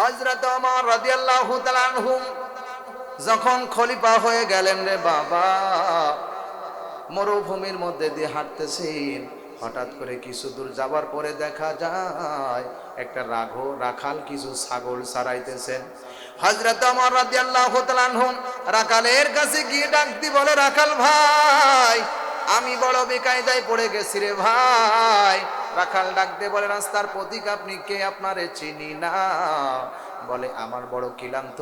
হজরত আমার রাদিয়াল্লাহু তাআলা আনহুম যখন খলিফা হয়ে গেলেন রে বাবা, মরুভূমির মধ্যে দিয়ে হাঁটতেছেন। হঠাৎ করে কিছু দূর যাবার পরে দেখা যায় একটা রাঘো, রাখাল কিছু ছাগল সারাইতেছেন হজরত আমার রাদিয়াল্লাহু তাআলা আনহুম রাখালের কাছে গিয়ে ডাকতি বলে, রাখাল ভাই আমি বড় বেকায়দায় পড়ে গেছি রে ভাই। রাখাল ডাকতে বলে, রাস্তার প্রতীক আপনি কে? আপনারে চিনি না। বলে, আমার বড় কিলান্ত,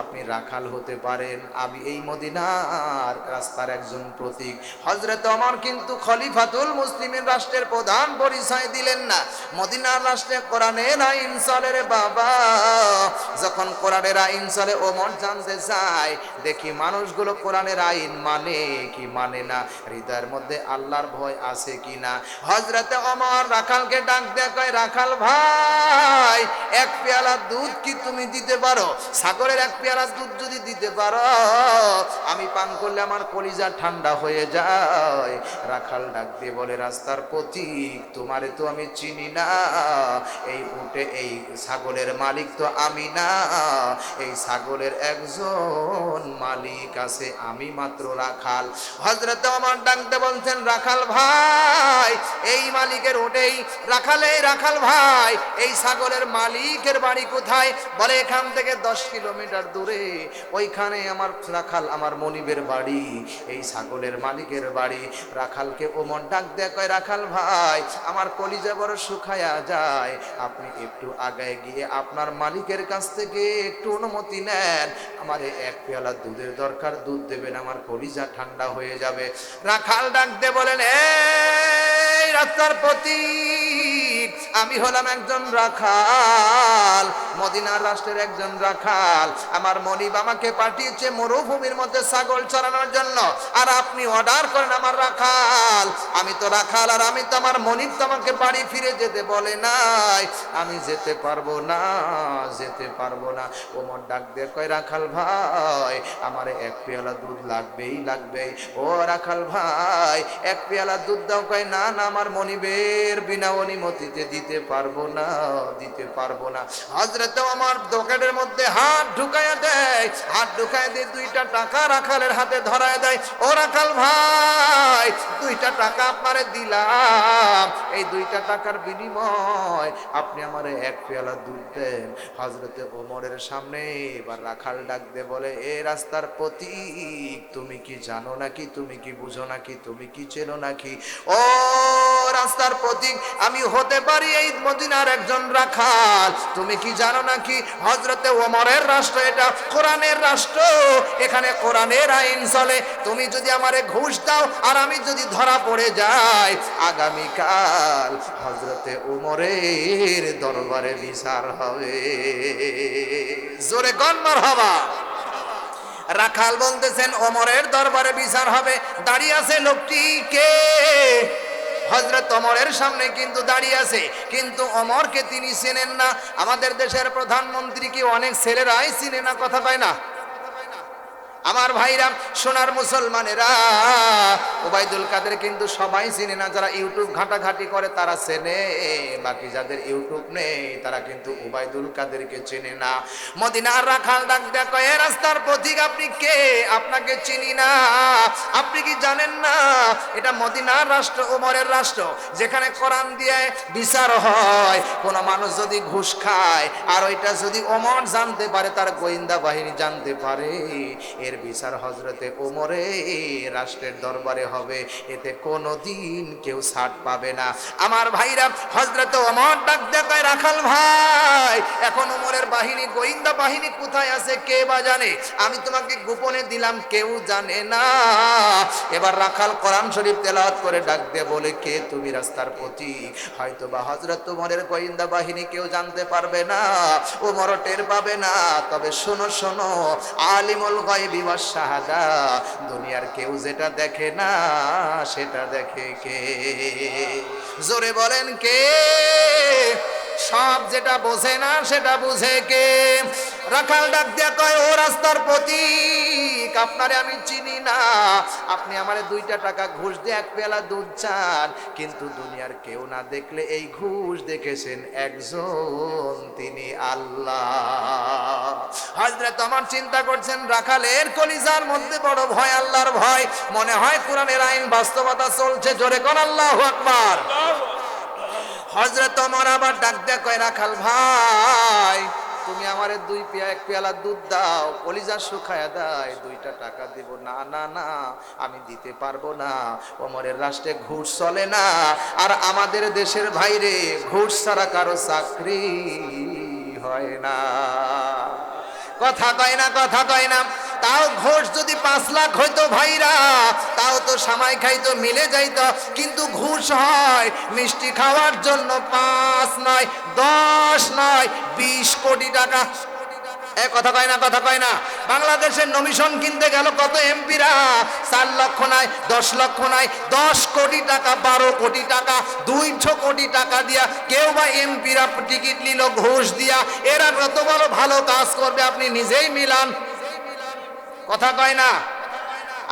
আপনি রাখাল হতে পারেন। আমি এই মদিনার রাস্তার একজন প্রতীক। হজরত আমার কিন্তু খলিফাতুল মুসলিমের রাষ্ট্রের প্রধান পরিচয় দিলেন না। মদিনার রাষ্ট্রে কোরআনের আইন চলে রে বাবা। যখন কোরআনের আইন চলে, ওমর জানতে চায়, দেখি মানুষগুলো কোরআনের আইন মানে কি মানে না? হৃদয়ের মধ্যে আল্লাহর ভয় আছে কি না? হজরতে অমর রাখালকে ডাক দেয় কয়, রাখাল ভাই, এক পেয়ালা দুধ কি তুমি দিতে পারো? সাগরের এক পেয়ালা দুধ যদি দিতে পারো, আমি পান করলে আমার কলিজা ঠান্ডা হয়ে যায়। রাখাল ডাক দিয়ে বলে, রাস্তার প্রতীক, তোমারে তো আমি চিনি না। এই উঠে এই ছাগলের মালিক তো আমি না। এই ছাগলের একজন মালিক আছে আমি মাত্র রাখাল। হজরত আমার ডাকতে বলছেন, রাখাল ভাই, এই মালিকের ওটেই রাখালে রাখাল ভাই, এই ছাগলের মালিকের বাড়ি কোথায়? বলে এখান থেকে দশ কিলোমিটার দূরে, ওইখানে আমার রাখাল আমার মনিবের বাড়ি, এই ছাগলের মালিকের বাড়ি। রাখালকে ওমন ডাক দেয়, কয়, রাখাল ভাই, আমার কলিজা বড় শুকায়া যায়। আপনি একটু আগায় গিয়ে আপনার মালিকের কাছ থেকে একটু অনুমতি নেন। আমার এক পেয়ালা দুধের দরকার, দুধ দেবেন, আমার কলিজা ঠান্ডা হয়ে যাবে। রাখাল ডাক দে বলেন এই রাস্তার প্রতীক। আমি হলাম একজন রাখাল, মদিনার রাষ্ট্রের একজন রাখাল। আমার মনিব আমাকে পাঠিয়েছে মরুভূমির মধ্যে ছাগল চড়ানোর জন্য। আর আপনি অর্ডার করেন আমার রাখাল। আমি তো রাখাল, আর আমি তো আমার মনিব তো আমাকে বাড়ি ফিরে যেতে বলে নাই। আমি যেতে পারব না, যেতে পারব না। ওমর ডাক দিয়ে কয়, রাখাল ভাই, আমার এক পেয়ালা দুধ লাগবেই লাগবেই। ও রাখাল ভাই, এক পেয়ালা দুধ দাও। কয়, না না আমার মনিবের বিনা অনুমতিতে দিতে পারব না, দিতে পারব না। হজরত আমার দোকানের মধ্যে হাত ঢুকাইয়া দেয়, হাত ঢুকাই দিয়ে দুইটা টাকা রাখালের হাতে ধরায় দেয়। ও রাখাল ভাই, দুইটা টাকা আপনারে দিলাম। এই দুইটা টাকার বিনিময় আপনি আমার এক পেয়ালা দুধ দেন। হজরতে ওমরের সামনে এবার রাখাল ডাক দে বলে, এ রাস্তার প্রতীক, তুমি কি জানো নাকি? তুমি কি বুঝো নাকি? তুমি কি চেনো নাকি? ও রাস্তার প্রতীক, আমি হতে পারি এই মদিনার একজন রাখাল। তুমি কি জানো নাকি হজরতে ওমরের রাষ্ট্র এটা? কোরআনের রাষ্ট্র। এখানে কোরআনের আইন চলে। তুমি যদি আমারে ঘুষ দাও আর আমি যদি ধরা পড়ে যাই, আগামীকাল হজরতে উমরের দরবারে বিচার হবে। জোরে গন্মার হবা রাখাল বলতেছেন, ওমরের দরবারে বিচার হবে। দাঁড়িয়ে আছে লোকটি কে? হজরত অমরের সামনে কিন্তু দাঁড়িয়ে আছে। কিন্তু অমরকে তিনি চেনেন না। আমাদের দেশের প্রধানমন্ত্রীকে অনেক ছেলেরাই চিনে না? কথা পায় না। আমার ভাইরা, সোনার মুসলমানেরা, ওবায়দুল কাদের কিন্তু সবাই চিনে না, যারা ইউটিউব ঘাটাঘাটি করে তারা চেনে, বাকি যাদের ইউটিউব নেই, তারা কিন্তু ওবায়দুল কাদেরকে চেনে না। মদিনার রাখাল ডাক দেখো, এ রাস্তার প্রতীক আপনি কে? আপনাকে চিনি না। আপনি কি জানেন না? এটা মদিনার রাষ্ট্র, ওমরের রাষ্ট্র, যেখানে কোরআন দিয়ে বিচার হয়। কোন মানুষ যদি ঘুষ খায়, আর ওইটা যদি ওমর জানতে পারে, তার গোয়েন্দা বাহিনী জানতে পারে। এর বিচার হজরতে ওমরে রাষ্ট্রের দরবারে হবে। এতে কোনোদিন কেউ ছাড় পাবে না। আমার ভাইরা হজরত ওমর ডাক দেখায় রাখাল ভাই, এখন ওমরের বাহিনী, গোয়েন্দা বাহিনী কোথায় আছে? কে বা জানে? আমি তোমাকে গোপনে দিলাম, কেউ জানে না। এবার রাখাল কোরআন শরীফ তেলাওয়াত করে ডাক দিয়ে বলে, কে তুমি রাস্তার প্রতীক? হয়তো বা হজরত ওমরের গোয়েন্দা বাহিনী কেউ জানতে পারবে না ওমরও টের পাবে না। তবে শোনো শোনো, আলিমুল গায়বি দুনিয়ার কেউ যেটা দেখে না সেটা দেখে কে? জোরে বলেন কে? সব যেটা বোঝে না, সেটা বুঝে কে? রাখাল ডাক দিয়া কয়, ও রাস্তার প্রতীক, আপনারে আমি চিনি না। আপনি আমারে দুইটা টাকা ঘুষ দিয়ে এক পেলা দুধ চান। কিন্তু দুনিয়ার কেউ না দেখলে এই ঘুষ দেখেছেন একজন, তিনি আল্লাহ। হজরত আমার চিন্তা করছেন, রাখালের কলিজার মধ্যে বড় ভয়, আল্লাহর ভয়। মনে হয় কোরআনের আইন বাস্তবতা চলছে, জোরে কোন আল্লাহ আকবার। হজরত আমার আবার ডাক দেয়া কয়, রাখাল ভাই, তুমি আমারে দুই পেয়া, এক পেয়ালা দুধ দাও, কলিজা শুকায়া দেয় দুইটা টাকা দিব। না না না, আমি দিতে পারব না অমরের রাষ্ট্রে ঘুষ চলে না, আর আমাদের দেশের ভাইরে ঘুষ ছাড়া কারও চাকরি হয় না। কথা কয় না, কথা কয় না। তাও ঘোষ যদি পাঁচ লাখ হইতো ভাইরা, তাও তো সামাই খাইতো, মিলে যাইত। কিন্তু ঘুষ হয়, মিষ্টি খাওয়ার জন্য পাঁচ নয়, দশ নয়, বিশ কোটি টাকা। এ কথা কয় না, কথা কয় না। বাংলাদেশের নমিশন কিনতে গেল কত এমপিরা? চার লক্ষ নাই দশ লক্ষ নাই দশ কোটি টাকা, বারো কোটি টাকা, দুইশো কোটি টাকা দিয়া কেউ বা এমপিরা টিকিট নিল, ঘুষ দিয়া। এরা কত বড় ভালো কাজ করবে, আপনি নিজেই মিলান। কথা কয় না।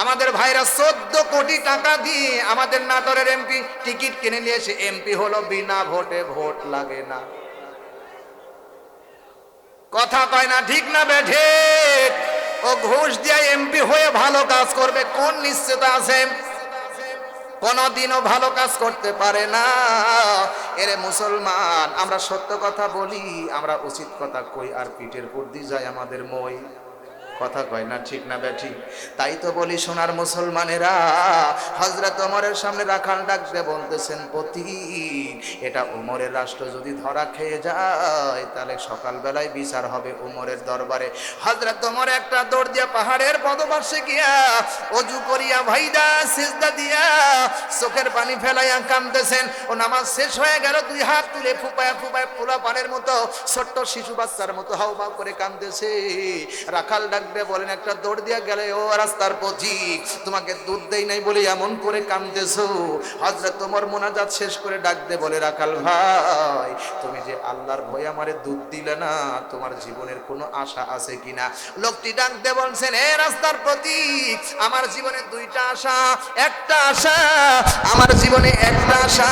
আমাদের ভাইরা চোদ্দ কোটি টাকা দিয়ে আমাদের নাটোরের এমপি টিকিট কিনে নিয়ে এসে এমপি হলো, বিনা ভোটে ভোট লাগে না। কথা কয় না, ঠিক না বেঠে ও ঘুষ দিয়ে এমপি হয়ে ভালো কাজ করবে, কোন নিশ্চয়তা আছে? কোনদিনও ভালো কাজ করতে পারে না। এরে মুসলমান, আমরা সত্য কথা বলি, আমরা উচিত কথা কই, আর পিঠের পর বুদ্ধি যায় আমাদের মই। কথা কয় না ঠিক না ব্যাঠি? তাই তো বলি সোনার মুসলমানেরা হজরত ওমরের সামনে রাখাল ডাকতে বলতেছেন পতি এটা উমরের রাষ্ট্র যদি ধরা খেয়ে যায়, তাহলে সকালবেলায় বিচার হবে উমরের দরবারে। হজরত ওমর একটা দৌড় দিয়া পাহাড়ের পদপার্শ্বে গিয়া অজু করিয়া ভাইদা সিজদা দিয়া চোখের পানি ফেলাইয়া কামতেছেন ও নামাজ শেষ হয়ে গেল, দুই হাত তুলে ফুপায়া ফুপায় পোলা পানের মতো ছোট্ট শিশু বাচ্চার মতো হাউমাউ করে কামতেছে রাখাল ডাকবে বলেন, একটা দৌড় দিয়া গেলে, ও রাস্তার পথিক, তোমাকে দুধ দেই নাই বলে এমন করে কামতেছো হজরত তোমার মোনাজাত শেষ করে ডাকতে বলে, রাখাল ভাই, তুমি যে আল্লাহর ভয় আমারে দুধ দিলে না, তোমার জীবনের কোনো আশা আছে কিনা? লোকটি ডাকতে বলছেন, এ রাস্তার প্রতীক আমার জীবনে দুইটা আশা, একটা আশা, আমার জীবনে একটা আশা।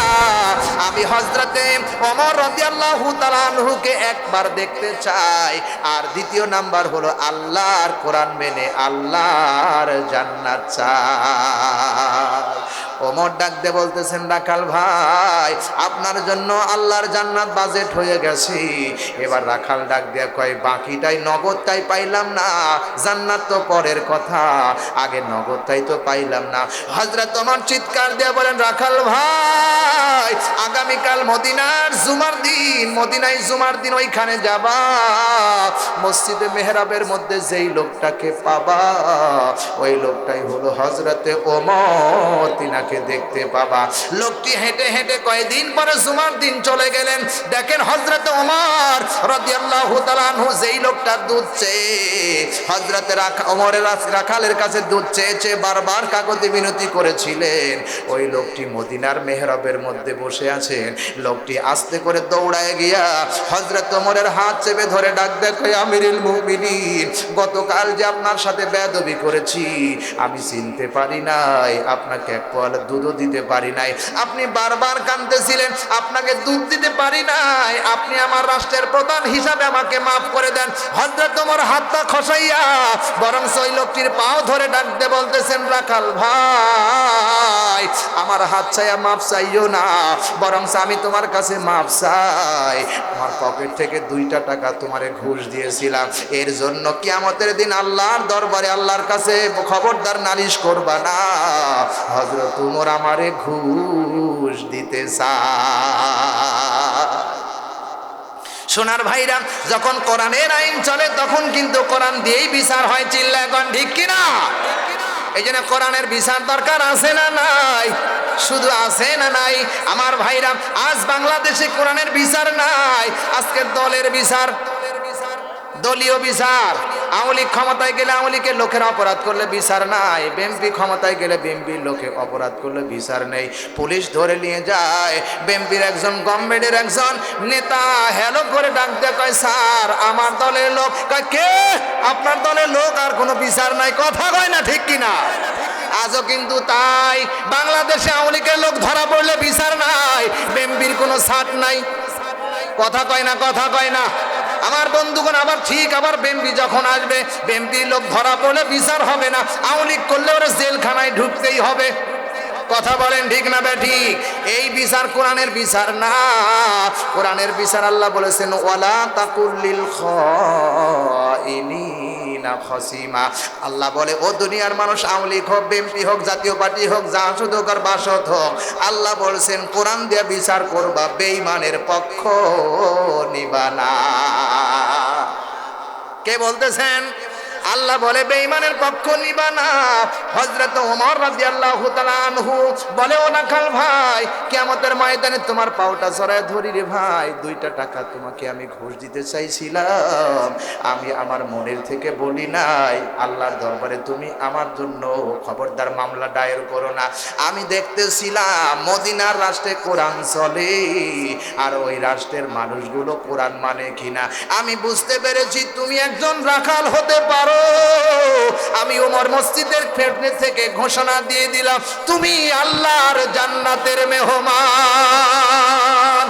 আমি হজরতে অমর রাদিয়াল্লাহু তাআলা আনহুকে একবার দেখতে চাই, আর দ্বিতীয় নাম্বার হলো আল্লাহর কোরআন মেনে আল্লাহর জান্নাত চাই। ওমর ডাক দিয়ে বলতেছেন রাখাল ভাই, আপনার জন্য আল্লাহর জান্নাত বাজেট হয়ে গেছে। এবার রাখাল ডাক দিয়ে কয়, বাকিটাই নগদটাই পাইলাম না, জান্নাত তো পরের কথা। আগে নগদটাই তো পাইলাম না। হজরত তোমার চিৎকার দিয়ে বলেন, রাখাল ভাই, আগামীকাল মদিনার জুমার দিন, মদিনায় জুমার দিন ওইখানে যাবা। মসজিদে মেহরাবের মধ্যে যেই লোকটাকে পাবা, ওই লোকটাই হলো হজরতে ওমর। তিনাকে দেখতে পাবা। লোকটি হেঁটে হেঁটে কয়েকদিন পরে জুমার দিন চলে গেলেন। দেখেন হজরতে ওমর রাদিয়াল্লাহু তাআলা আনহু যেই লোকটা দুধ চেয়ে হজরতে ওমরের রাখালের কাছে দুধ চেয়েছে বারবার কাকতি বিনতি করেছিলেন। ওই লোকটি মদিনার মেহরাবের মধ্যে বসে আছেন। লোকটি আস্তে করে দৌড়ায় গিয়া হজরত ওমরের হাত চেপে ধরে ডাক, দেখো আমিরুল মুমিনিন, গতকাল যে আপনার সাথে বেদবি করেছি, আমি চিনতে পারি নাই। আপনাকে এক পোয়ালা দুধও দিতে পারি নাই। আপনি বারবার কাঁদতেছিলেন, আপনাকে দুধ দিতে পারি নাই। আপনি আমার রাষ্ট্রের প্রধান হিসাবে আমাকে মাফ করে দেন। হজরত তোমার হাতটা খসাইয়া বরং ওই লোকটির পাও ধরে ডাকতে বলতেছেন, রাখাল ভাই, আমার হাত ছায়া মাপ চাইও না বরং আমি তোমার কাছে মাপ চাই। আমার পকেট থেকে দুইটা টাকা তোমারে ঘুষ দিয়েছিলাম। এর জন্য কিয়ামতের দিন আল্লাহর দরবারে আল্লাহর কাছে খবরদার নালিশ করবা না। হজরত তোমার আমারে ঘুষ দিতে সোনার ভাইরা, যখন কোরআনের আইন চলে, তখন কিন্তু কোরআন দিয়েই বিচার হয় চিল্লা এখন ঠিক কিনা এই জন্য কোরআনের বিচার দরকার আছে না নাই? শুধু আছে না নাই? আমার ভাইরা, আজ বাংলাদেশে কোরআনের বিচার নাই, আজকে দলের বিচার দলীয় বিচার। আওয়ামী ক্ষমতায় গেলে আওয়ামী লোকের অপরাধ করলে বিচার নাই। বিএমপি ক্ষমতায় গেলে বিএমপির লোকে অপরাধ করলে বিচার নেই। পুলিশ ধরে নিয়ে যায়। বিএমপির একজন গভর্নমেন্টের একজন নেতা হ্যালো করে ডাকতে কয়, স্যার, আমার দলের লোক। কয়, কে? আপনার দলের লোক আর কোনো বিচার নাই। কথা কয় না ঠিক কিনা? আজও কিন্তু তাই। বাংলাদেশে আওয়ামী লোক ধরা পড়লে বিচার নাই। বিএমপির কোনো ছাট নাই। কথা কয় না, কথা কয় না। আমার বন্ধুগণ, আবার ঠিক আবার বেম্পি যখন আসবে বেম্পি লোক ধরা পড়লে বিচার হবে না। আওয়ামী করলে ওরা জেলখানায় ঢুকতেই হবে। কথা বলেন ঠিক না ঠিক এই বিচার কোরআনের বিচার না। কোরআনের বিচার আল্লাহ বলেছেন, ওয়ালা তাকুল্লিল খাইনিনা খসিমা। আল্লাহ বলে, ও দুনিয়ার মানুষ, আওয়ামী লীগ হোক, বিএনপি হোক, জাতীয় পার্টি হোক, যা শুধু হোক আর বাসত হোক। আল্লাহ বলছেন, কোরআন দিয়ে বিচার করবা, বেঈমানের পক্ষ নিবানা কে বলতেছেন? আল্লাহ বলে, বেঈমানের পক্ষ নিবা না। হযরত ওমর রাদিয়াল্লাহু তাআলা আনহু বলে, ও নাখাল ভাই, কিয়ামতের ময়দানে তোমার পাওটা ছড়ায় ধরি রে ভাই। দুইটা টাকা তোমাকে আমি ঘুষ দিতে চাইছিলাম। আমি আমার মনের থেকে বলি নাই। আল্লাহর দরবারে তুমি আমার জন্য খবরদার মামলা দায়ের করো না। আমি দেখতেছিলাম মদিনার রাষ্ট্রে কোরআন চলে, আর ওই রাষ্ট্রের মানুষগুলো কোরআন মানে কিনা। আমি বুঝতে পেরেছি তুমি একজন রাখাল হতে পারো আমি ওমর মসজিদের ফেটনে থেকে ঘোষণা দিয়ে দিলাম, তুমি আল্লাহর জান্নাতের মেহমান।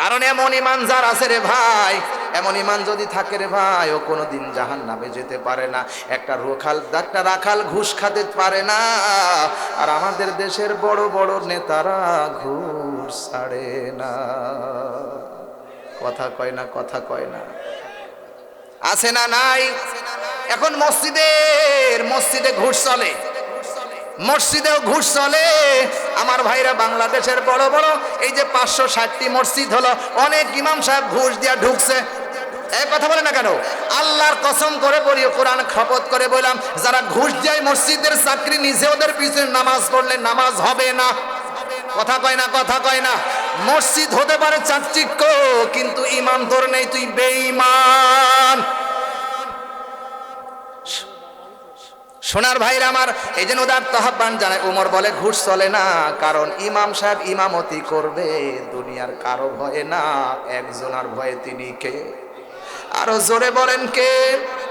কারণ এমন ইমান যার আছে রে ভাই, এমন ইমান যদি থাকে রে ভাই, ও কোনোদিন জাহান নামে যেতে পারে না। একটা রোখাল, একটা রাখাল ঘুষ খাতে পারে না। আর আমাদের দেশের বড় বড় নেতারা ঘুষ ছাড়ে না। কথা কয় না, কথা কয় না। আছে না নাই? এখন মসজিদের, মসজিদে ঘুষ চলে। মসজিদেও ঘুষ চলে। আমার ভাইরা বাংলাদেশের বড় বড়, এই যে পাঁচশো ষাটটি মসজিদ হলো, অনেক ইমাম সাহেব ঘুষ দিয়া ঢুকছে। এই কথা বলে না কেন? আল্লাহর কসম করে বলি, কোরআন খপত করে বললাম, যারা ঘুষ দেয় মসজিদের চাকরি, নিজে ওদের পিছনে নামাজ পড়লে নামাজ হবে না। কথা কয় না, কথা কয় না। মসজিদ হতে পারে চাকচিক্য, কিন্তু ইমান তোর নেই, তুই বেঈমান। সোনার ভাইরা আমার, এই জন্য উদার তহব্বান জানায়, উমর বলে, ঘুষ চলে না, কারণ ইমাম সাহেব ইমামতি করবে, দুনিয়ার কারও ভয়ে না একজনার ভয়ে তিনি কে? আরও জোরে বলেন কে?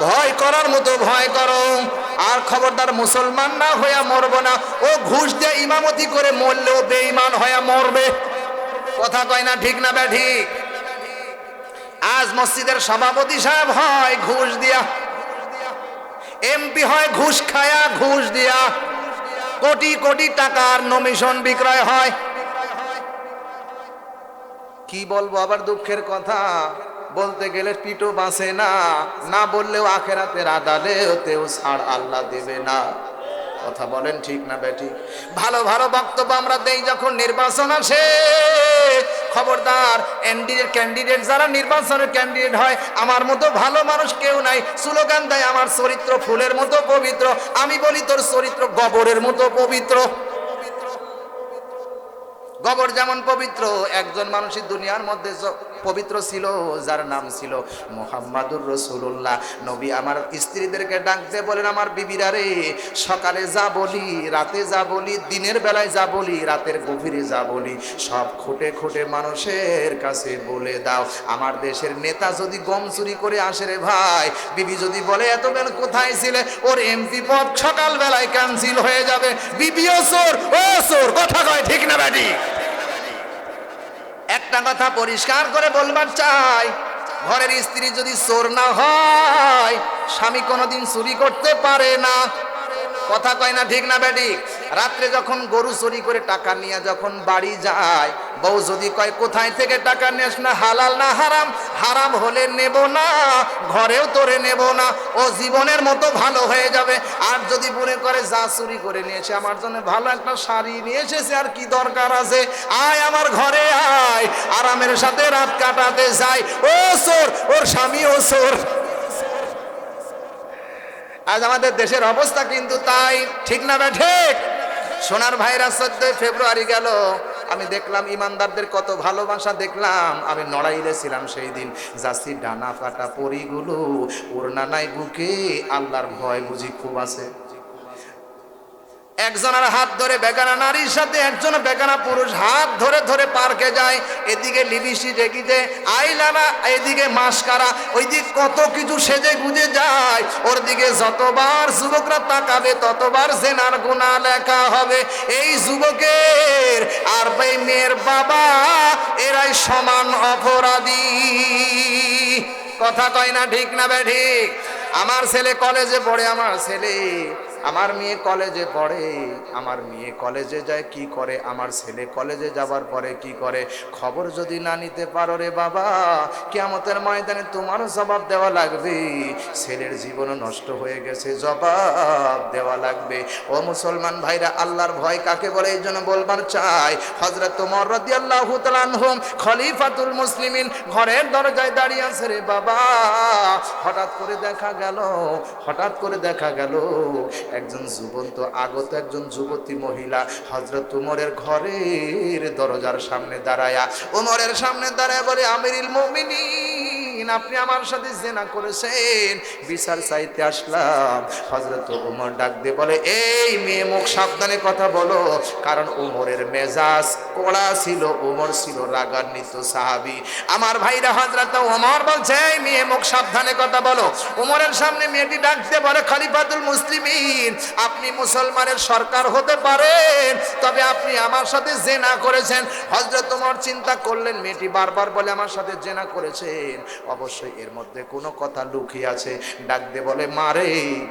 ভয় করার মতো ভয় করো। আর খবরদার মুসলমান না হইয়া মরবো না। ও ঘুষ দিয়ে ইমামতি করে মরলেও বেঈমান হইয়া মরবে। কথা কয় না ঠিক না বে ঠিক? আজ মসজিদের সভাপতি সাহেব হয় ঘুষ দিয়া। এমপি হয় ঘুষ খায়া ঘুষ দিয়া। কোটি কোটি টাকার নমিশন বিক্রয় হয়। কি বলব, আবার দুঃখের কথা? বলতে গেলে পিটো বাঁচে না না বললেও আখেরাতের আদালেতেও ছাড় আল্লাহ দেবে না। কথা বলেন ঠিক না বেটি ভালো ভালো বক্তব্য আমরা দেই যখন নির্বাচন আসে। খবরদার, এনডিএর ক্যান্ডিডেট যারা নির্বাচনের ক্যান্ডিডেট হয়, আমার মতো ভালো মানুষ কেউ নাই। স্লোগান দেয়, আমার চরিত্র ফুলের মতো পবিত্র। আমি বলি, তোর চরিত্র গবরের মতো পবিত্র। গবর যেমন পবিত্র, একজন মানুষের দুনিয়ার মধ্যে পবিত্র ছিল, যার নাম ছিল মোহাম্মদুর রসুল্লাহ নবী আমার স্ত্রীদেরকে ডাকতে বলেন, আমার বিবিরা রে, সকালে যা বলি, রাতে যা বলি, দিনের বেলায় যা বলি, রাতের গভীরে যা বলি, সব খুঁটে খুঁটে মানুষের কাছে বলে দাও। আমার দেশের নেতা যদি গম চুরি করে আসে রে ভাই, বিবি যদি বলে, এত বেল কোথায় ছিলে? ওর এমপি পদ সকাল বেলায় ক্যান্সেল হয়ে যাবে। বিবিও চোর ও চোর কথা কয় ঠিক না ব্যাটি? একটা কথা পরিষ্কার করে বলবার চাই, ঘরের স্ত্রী যদি চোর না হয়, স্বামী কোনোদিন চুরি করতে পারে না। কথা কয় না ঠিক না বেটি? রাত্রে যখন গরু চুরি করে টাকা নিয়ে যখন বাড়ি যায়, বউ যদি কয়, কোথায় থেকে টাকা নিস না, হালাল না হারাম? হারাম হলে নেব না, ঘরেও তোরে নেব না। ও জীবনের মতো ভালো হয়ে যাবে। আর যদি মনে করে, যা চুরি করে নিয়েছে, আমার জন্য ভালো একটা শাড়ি নিয়ে এসেছে, আর কি দরকার আছে? আয় আমার ঘরে আয়। আরামের সাথে রাত কাটাতে যাই। ও সোর, ওর স্বামী, ও সোর। আজ আমাদের দেশের অবস্থা কিন্তু তাই। ঠিক না ঠিক? সোনার ভাইরা চোদ্দই ফেব্রুয়ারি গেল। আমি দেখলাম ইমানদারদের কত ভালোবাসা দেখলাম। আমি নড়াইলে ছিলাম সেই দিন। যাচ্ছি ডানা ফাটা পরিগুলো ওর নাই বুকে, আল্লাহর ভয় বুঝি খুব আছে। একজনের হাত ধরে বেগানা নারীর সাথে, একজন বেগানা পুরুষ, হাত ধরে ধরে পার্কে যায়, এদিকে লিবিসি রেগিতে আইলানা এদিকে মাস্কারা, ওইদিক কত কিছু সেজে গুজে যায়। ওর দিকে যতবার যুবকরা তাকাবে, ততবার জেনার গুণা লেখা হবে। এই যুবকের আর ভাই মেয়ের বাবা, এরাই সমান অপরাধী। কথা কয় না ঠিক না বে ঠিক? আমার ছেলে কলেজে পড়ে, আমার ছেলে আমার মেয়ে কলেজে পড়ে, আমার মেয়ে কলেজে যায়, কি করে? আমার ছেলে কলেজে যাবার পরে কি করে? খবর যদি না নিতে পারো রে বাবা কেমতের ময়দানে তোমারও জবাব দেওয়া লাগবে। ছেলের জীবনও নষ্ট হয়ে গেছে, জবাব দেওয়া লাগবে। ও মুসলমান ভাইরা, আল্লাহর ভয় কাকে বলে? এই জন্য বলবার চাই হজরত তোমার রদি আল্লাহ তালানহম খলিফাতুল মুসলিমিন ঘরের দরজায় দাঁড়িয়ে আছে রে বাবা। হঠাৎ করে দেখা গেল, হঠাৎ করে দেখা গেল একজন যুবন্ত, আগত একজন যুবতী মহিলা হজরত উমরের ঘরের দরজার সামনে দাঁড়ায়া, উমরের সামনে দাঁড়ায় বলে, আমিরিল মুমিনিন। আপনি আমার সাথে জেনা করেছেন। বিচার চাইতে আসলাম। হজরত উমর ডাক দিয়ে বলে, এই মেয়ে, মুখ সাবধানে কথা বলো। কারণ উমরের মেজাজ কড়া ছিল, উমর ছিল রাগান্বিত সাহাবি। আমার ভাইরা হজরত উমর বলছে, এই মেয়ে, মুখ সাবধানে কথা বলো। উমরের সামনে মেয়েটি ডাকতে বলে, খলিফাতুল মুসলিমিন, আপনি মুসলমানের সরকার হতে পারেন, তবে আপনি আমার সাথে জেনা করেছেন। হজরত তোমার চিন্তা করলেন, মেয়েটি বারবার বলে, আমার সাথে জেনা করেছেন। অবশ্যই এর মধ্যে কোনো কথা লুকিয়ে আছে। ডাক দিয়ে বলে মারে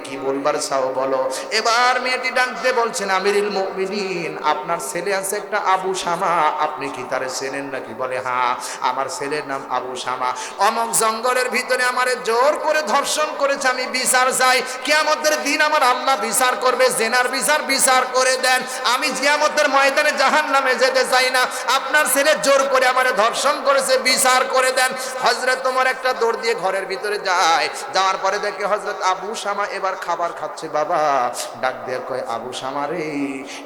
কি বলবার চাও বলো? এবার মেয়েটি ডাক দিয়ে বলছেন আমিরুল মুমিনিন, আপনার ছেলে আছে একটা আবু শামা আপনি কি তারে চেনেন নাকি? বলে হ্যাঁ আমার ছেলের নাম আবু শামা অমক জঙ্গলের ভিতরে আমারে জোর করে ধর্ষণ করেছে, আমি বিচার চাই। কিয়ামতের দিন আমার আল্লাহ বিচার করবে, জেনার বিচার বিচার করে দেন। আমি জিয়ামতের ময়দানে জাহান নামে যেতে চাই না। আপনার ছেলে জোর করে আমারে ধর্ষণ করেছে, বিচার করে দেন। হজরত তোমার একটা দৌড় দিয়ে ঘরের ভিতরে যায়। যাওয়ার পরে দেখে হজরত আবু শামা এবার খাবার খাচ্ছে। বাবা, ডাক দিয়ে কয়, আবু শামা রে,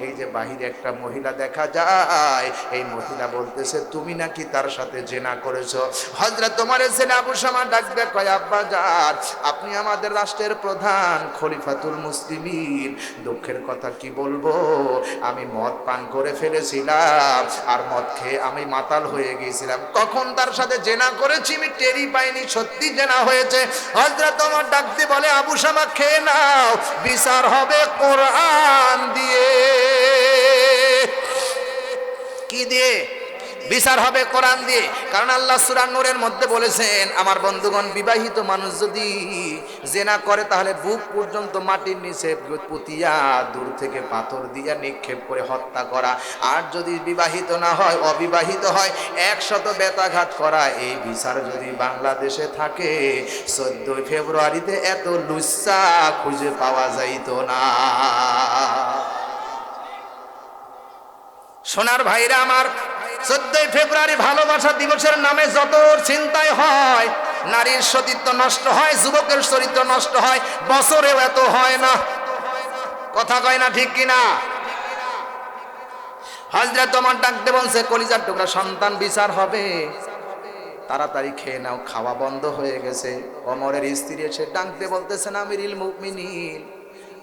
এই যে বাহিরে একটা মহিলা দেখা যায়। এই মহিলা বলতেছে, তুমি নাকি তার সাথে জেনা করেছ? হজরত তোমার ছেলে আবু শামা ডাক দিয়ে কয়, আব্বা যান, আপনি আমাদের রাষ্ট্রের প্রধান খলিফাতুল মুসলিমিন। দুঃখের কথা কি বলব? আমি মদ পান করে ফেলেছিলাম, আর মদ খেয়ে আমি মাতাল হয়ে গিয়েছিলাম। কখন তার সাথে জেনা করেছি, আমি টেরি পাইনি সত্যি জেনা হয়েছে। হজরত তোমার ডাকতে বলে, আবু শামা খেয়ে নাও, বিচার হবে কোরআন দিয়ে। কি দিয়ে? বিচার হবে কোরআন দিয়ে। কারণ আল্লাহ সুরান নূরের মধ্যে বলেছেন, আমার বন্ধুগণ, বিবাহিত মানুষ যদি জেনা করে, তাহলে বুক পর্যন্ত মাটির নিচে পুতিয়া, দূর থেকে পাথর দিয়া নিক্ষেপ করে হত্যা করা। আর যদি বিবাহিত না হয়, অবিবাহিত হয়, একশত বেতাঘাত করা। এই বিচার যদি বাংলাদেশে থাকে, চোদ্দই ফেব্রুয়ারিতে এত লুচ্চা খুঁজে পাওয়া যাইত না। সোনার ভাইরা আমার চোদ্দই ফেব্রুয়ারি ভালোবাসা দিবসের নামে যত চিন্তায় হয়, নারীর সতীত্ব নষ্ট হয়, যুবকের চরিত্র নষ্ট হয়, বছরেও এত হয় না। কথা কয় না ঠিক কিনা? হাজরা তোমার ডাকতে বলছে, কলিজার টুকরা সন্তান বিচার হবে। তাড়াতাড়ি খেয়ে নাও, খাওয়া বন্ধ হয়ে গেছে। অমরের স্ত্রী এসে ডাকতে বলতেছে বলতেছেন আমিরিল মুমিনিন,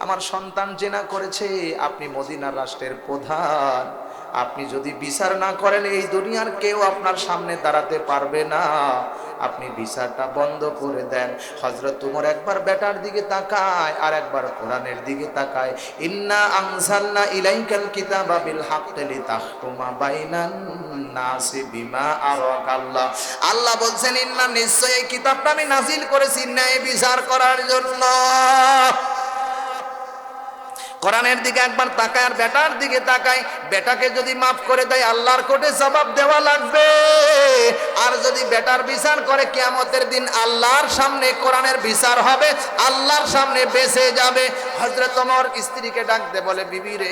আমার সন্তান জেনা করেছে, আপনি মদিনার রাষ্ট্রের প্রধান। আপনি যদি বিচার না করেন, এই দুনিয়ার কেউ আপনার সামনে দাঁড়াতে পারবে না। আপনি বিচারটা বন্ধ করে দেন। হজরত তোমার একবার বেটার দিকে তাকায় আর একবার কোরআনের দিকে তাকায়। ইন্না আনজালনা ইলাইকাল কিতাবা বিল হাক্কি লিতাহকুমা বাইনান নাসি বিমা আরাকাল্লাহ আল্লাহ। বলছেন, ইন্না নিশ্চয় এই কিতাবটা আমি নাজিল করেছি ন্যায় বিচার করার জন্য। কোরআনের দিকে একবার তাকায় আর বেটার দিকে তাকায়, বেটাকে যদি মাফ করে দেয়, আল্লাহর কোর্টে জবাব দেওয়া লাগবে। আর যদি বেটার বিচার করে, কিয়ামতের দিন আল্লাহর সামনে কোরআনের বিচার হবে, আল্লাহর সামনে বেঁচে যাবে। হজরত তোমার স্ত্রীকে ডাকতে বলে, বিবি রে,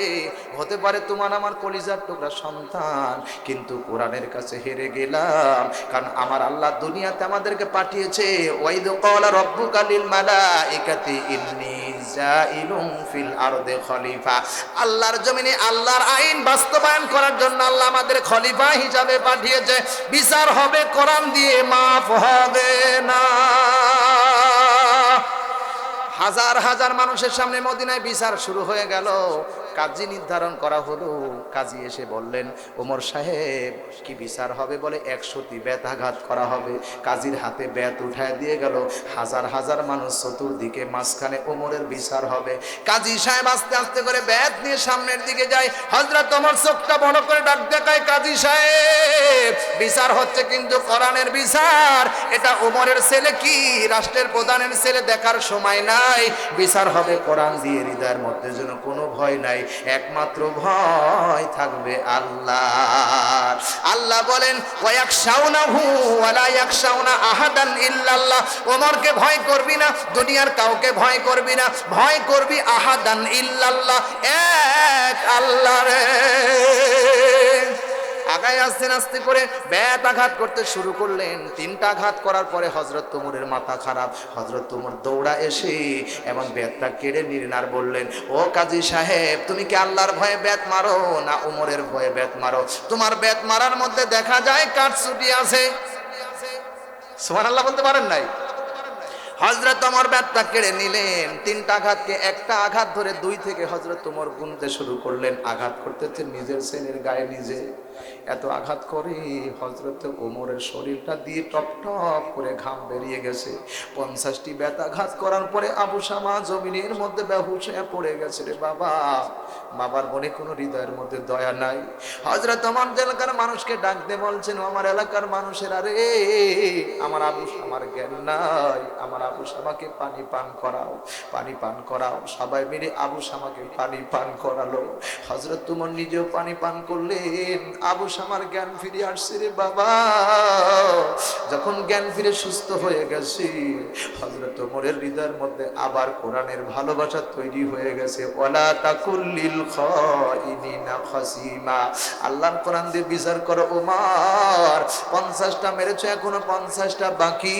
হতে পারে তোমার আমার কলিজার টুকরা সন্তান, কিন্তু কোরআনের কাছে হেরে গেলাম, কারণ আমার আল্লাহ দুনিয়াতে আমাদেরকে পাঠিয়েছে, ওয়াইদ কলা রব্বুকা লিল মালাইকাতি ইন্নী জাইলুম ফিল আরদে খলিফা। আল্লাহর জমিনে আল্লাহর আইন বাস্তবায়ন করার জন্য আল্লাহ আমাদের খলিফা হিসাবে পাঠিয়েছে। বিচার হবে, কোরআন দিয়ে মাফ হবে না। হাজার হাজার মানুষের সামনে মদিনায় বিচার শুরু হয়ে গেল। কাজী নির্ধারণ করা হলো। কাজী এসে বললেন, ওমর সাহেব, কি বিচার হবে বলে একশোটি বেতাঘাত করা হবে। কাজীর হাতে বেত উঠায় দিয়ে গেল। হাজার হাজার মানুষ চতুর্দিকে মাঝখানে ওমরের বিচার হবে। কাজী সাহেব আস্তে আস্তে করে বেত নিয়ে সামনের দিকে যায়। হজরত ওমর চোখটা বড় করে ডাক দেখায়, কাজী সাহেব, বিচার হচ্ছে কিন্তু কোরআনের বিচার। এটা ওমরের ছেলে কি? রাষ্ট্রের প্রধানের ছেলে দেখার সময় নাই। বিচার হবে কোরআন দিয়ে, হৃদয়ের মধ্যে যেন কোনো ভয় নাই। একমাত্র ভয় থাকবে আল্লাহ আল্লাহ বলেন ওয়াকশাউনাহু ওয়ালা শাওনা আহাদান ইল্লাল্লাহ। ওমরকে ভয় করবি না, দুনিয়ার কাউকে ভয় করবি না, ভয় করবি আহাদান ইল্লাল্লাহ। এক আল্লাহ রে। আগায় আস্তে আস্তে করে ব্যাত আঘাত করতে শুরু করলেন। তিনটা আঘাত করার পরে হজরত তুমুরের মাথা খারাপ। হজরত তুমুর দৌড়া এসে এবং ব্যাতটা কেড়ে নিলেন আর বললেন, ও কাজী সাহেব, তুমি কি আল্লাহর ভয়ে ব্যাত মারো না উমরের ভয়ে ব্যাত মারো? তোমার ব্যাত মারার মধ্যে দেখা যায় কাঠছুটি আছে। সোমান আল্লাহ বলতে পারেন নাই? হজরত তোমার ব্যাটটা কেড়ে নিলেন। তিনটা আঘাতকে একটা আঘাত ধরে দুই থেকে হজরত তোমার গুনতে শুরু করলেন। আঘাত করতেছে নিজের ছেলের গায়ে নিজে। এত আঘাত করে হজরত ওমরের শরীরটা দিয়ে টপ টপ করে ঘাম বেরিয়ে গেছে। পঞ্চাশটি ব্যথাঘাত করার পরে আবু শামা জমিনের মধ্যে হয়ে পড়ে গেছে রে বাবা। বাবার মনে কোনো হৃদয়ের মধ্যে দয়া নাই। হজরত আমার এলাকার মানুষকে ডাকতে বলছেন আমার এলাকার মানুষের আরে আমার আবু আমার জ্ঞান নাই। আমার আবু শামাকে পানি পান করাও, পানি পান করাও। সবাই মিলে আবু শামাকে পানি পান করালো। হজরত তোমার নিজেও পানি পান করলেন। আবু শামার জ্ঞান ফিরে আসছে রে বাবা। যখন জ্ঞান ফিরে সুস্থ হয়ে গেছে হজরত তোমারের হৃদয়ের মধ্যে আবার কোরআনের ভালোবাসা তৈরি হয়ে গেছে। ওলা তাকুল্লিল খাইনিনা খাসিমা। আল্লাহর কোরআন দিয়ে বিচার করো, ওমর। পঞ্চাশটা মেরেছো, এখনও পঞ্চাশটা বাকি।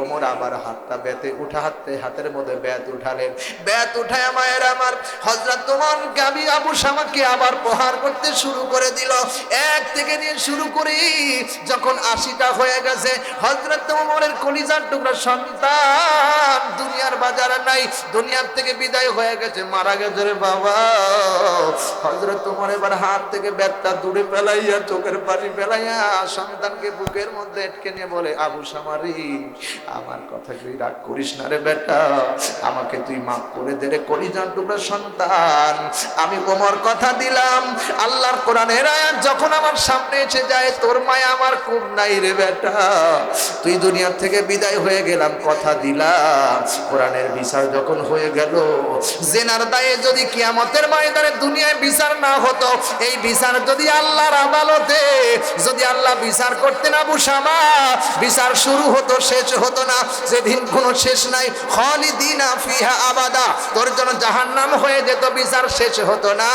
ওমর আবার হাতটা বেতে উঠা হাতে হাতের মধ্যে ব্যাত উঠালেন। ব্যাত উঠায় মায়ের আমার হজরত তোমার গাবি আবু শামাকে আবার প্রহার করতে শুরু করে দিল। এক থেকে নিয়ে শুরু করি, যখন আশিটা হয়ে গেছে হজরত তোমারের কলিজার টুকরা সন্তান দুনিয়ার বাজারে নাই, দুনিয়ার থেকে বিদায় হয়ে গেছে, মারা গেছে রে বাবা। হজরত তোমার এবার হাত থেকে ব্যাগটা দূরে ফেলাইয়া, চোখের পানি ফেলাইয়া সন্তানকে বুকের মধ্যে আটকে নিয়ে বলে, আবু সামারি, আমার কথা তুই রাগ করিস না রে বেটা, আমাকে তুই মাফ করে দে রে কলিজার টুকরা সন্তান। আমি কোমর কথা দিলাম, আল্লাহর কোরআনের আয়াত যখন আমার সামনে এসে যায়, তোর মায়া আমার খুব নাই রে বেটা। তুই দুনিয়ার থেকে বিদায় হয়ে গেলাম, কথা দিলাম। কোরআনের বিচার যখন হয়ে গেল, জেনার দায়ে যদি কিয়ামতের ময়দানে দুনিয়ায় বিচার না হতো, এই বিচার যদি আল্লাহর আদালতে, যদি আল্লাহ বিচার করতেন আবু শামা বিচার শুরু হতো, শেষ হতো না। যেদিন কোনো শেষ নাই, খালিদিনা ফিহা আবাদা। তোর জন্য জাহান্নাম হয়ে যেত, বিচার শেষ হতো না।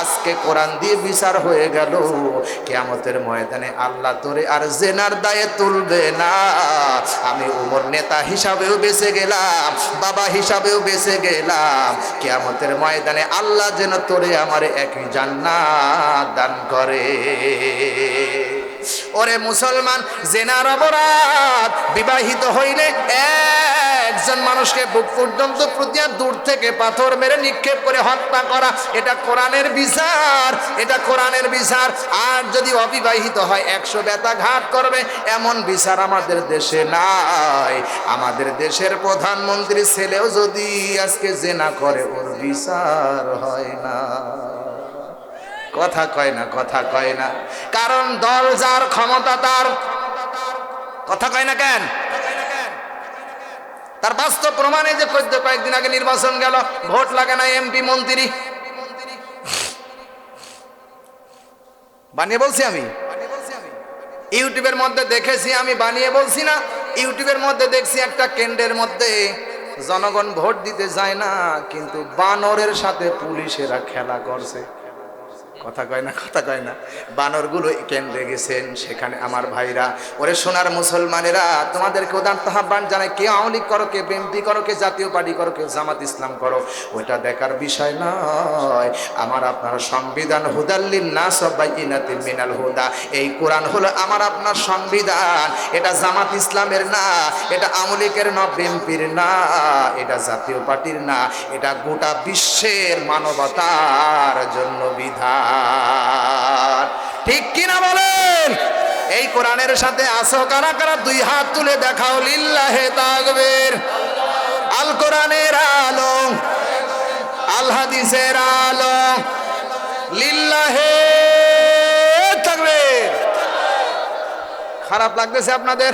আজকে কোরআন দিয়ে বিচার হয়ে গেল। কিয়ামতের ময়দানে আল্লাহ তোরে আর জেনার দায়ে তুলবে না। আমি উমর নেতা হিসাবেও বেঁচে গেলাম, বাবা হিসাবেও বেঁচে গেলাম। কেয়ামতের ময়দানে আল্লাহ যেন তোরে আমার একই জান্নাত দান করে। ওরে মুসলমান, জেনার অপরাধ, বিবাহিত হইলে একজন মানুষকে বুক পর্যন্ত প্রতিয়া দূর থেকে পাথর মেরে নিক্ষেপ করে হত্যা করা, এটা কোরআনের বিচার, এটা কোরআনের বিচার। আর যদি অবিবাহিত হয়, একশো ব্যথা ঘাত করবে, এমন বিচার আমাদের দেশে নাই। আমাদের দেশের প্রধানমন্ত্রী ছেলেও যদি আজকে জেনা করে, ওর বিচার হয় না। কথা কয় না, কথা কয় না। কারণ দল যার ক্ষমতা তার। কথা কয় না কেন? তার বাস্তব প্রমাণে যে চোদ্দ কয়েকদিন আগে নির্বাচন গেল, ভোট লাগে না এমপি, মন্ত্রী। বানিয়ে বলছি আমি? ইউটিউবের মধ্যে দেখেছি, আমি বানিয়ে বলছি না। ইউটিউবের মধ্যে দেখছি একটা কেন্দ্রের মধ্যে জনগণ ভোট দিতে যায় না, কিন্তু বানরের সাথে পুলিশেরা খেলা করছে। কথা কয় না, কথা কয় না। বানরগুলো কেন্দ্রে গেছেন, সেখানে আমার ভাইরা, ওরে সোনার মুসলমানেরা, তোমাদেরকে উদার্ত আহ্বান জানায় কে আওয়ামী করো, কে বিএনপি করো, কে জাতীয় পার্টি করো, কে জামাত ইসলাম করো, ওইটা দেখার বিষয় নয়। আমার আপনার সংবিধান হুদাল্লিন না সবাই ইনাতিল মিনাল হুদা, এই কোরআন হলো আমার আপনার সংবিধান। এটা জামাত ইসলামের না, এটা আওয়ামী লীগের না, বিএনপির না, এটা জাতীয় পার্টির না, এটা গোটা বিশ্বের মানবতার জন্য বিধান। ঠিক কিনা বলেন? এই কোরআনের সাথে আসো কারা কারা? দুই হাত তুলে দেখাও লিল্লাহে তাকবীর। আল কোরআনের আলো, আল হাদিসের আলো, লিল্লাহে তাকবীর। খারাপ লাগতেছে আপনাদের?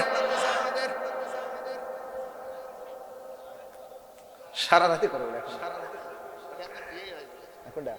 সারা রাতে করবেন এখন। এখনটা